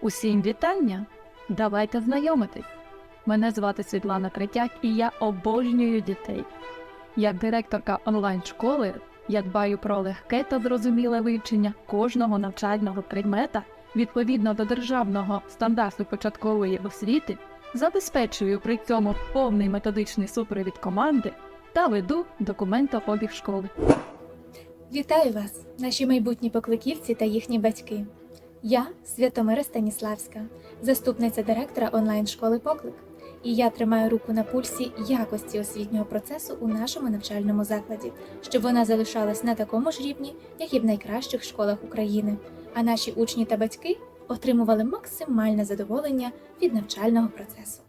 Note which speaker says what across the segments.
Speaker 1: Усім вітання! Давайте знайомитись. Мене звати Світлана Третяк і я обожнюю дітей. Як директорка онлайн-школи я дбаю про легке та зрозуміле вивчення кожного навчального предмета відповідно до державного стандарту початкової освіти, забезпечую при цьому повний методичний супровід команди та веду документообіг школи.
Speaker 2: Вітаю вас, наші майбутні покликівці та їхні батьки. Я Святомира Станіславська, заступниця директора онлайн-школи Поклик, і я тримаю руку на пульсі якості освітнього процесу у нашому навчальному закладі, щоб вона залишалась на такому ж рівні, як і в найкращих школах України, а наші учні та батьки отримували максимальне задоволення від навчального процесу.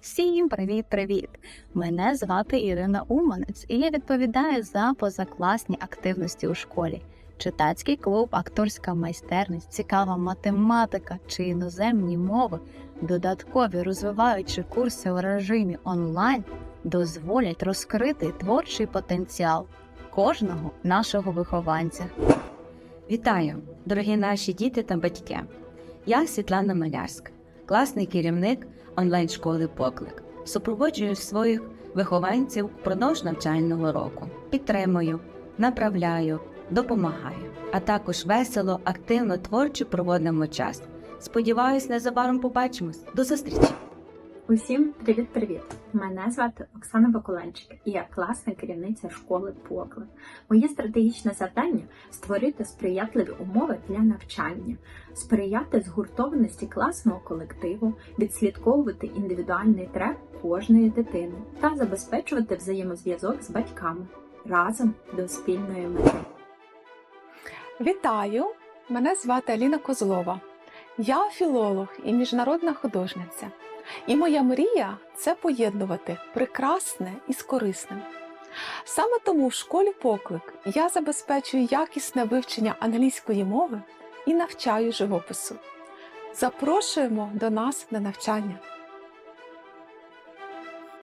Speaker 3: Всім привіт-привіт! Мене звати Ірина Уманець, і я відповідаю за позакласні активності у школі. Читацький клуб, акторська майстерність, цікава математика чи іноземні мови, додаткові розвиваючі курси у режимі онлайн дозволять розкрити творчий потенціал кожного нашого вихованця.
Speaker 4: Вітаю, дорогі наші діти та батьки. Я Світлана Малярська, класний керівник онлайн-школи Поклик. Супроводжую своїх вихованців впродовж навчального року. Підтримую, направляю, допомагаю, а також весело, активно, творчо проводимо час. Сподіваюсь, незабаром побачимось. До зустрічі!
Speaker 5: Усім привіт-привіт! Мене звати Оксана Бакуленчик, і я класна керівниця школи Поклик. Моє стратегічне завдання створити сприятливі умови для навчання, сприяти згуртованості класного колективу, відслідковувати індивідуальний трек кожної дитини та забезпечувати взаємозв'язок з батьками разом до спільної мети.
Speaker 6: Вітаю! Мене звати Аліна Козлова. Я філолог і міжнародна художниця. І моя мрія це поєднувати прекрасне із корисним. Саме тому в школі поклик я забезпечую якісне вивчення англійської мови і навчаю живопису. Запрошуємо до нас на навчання.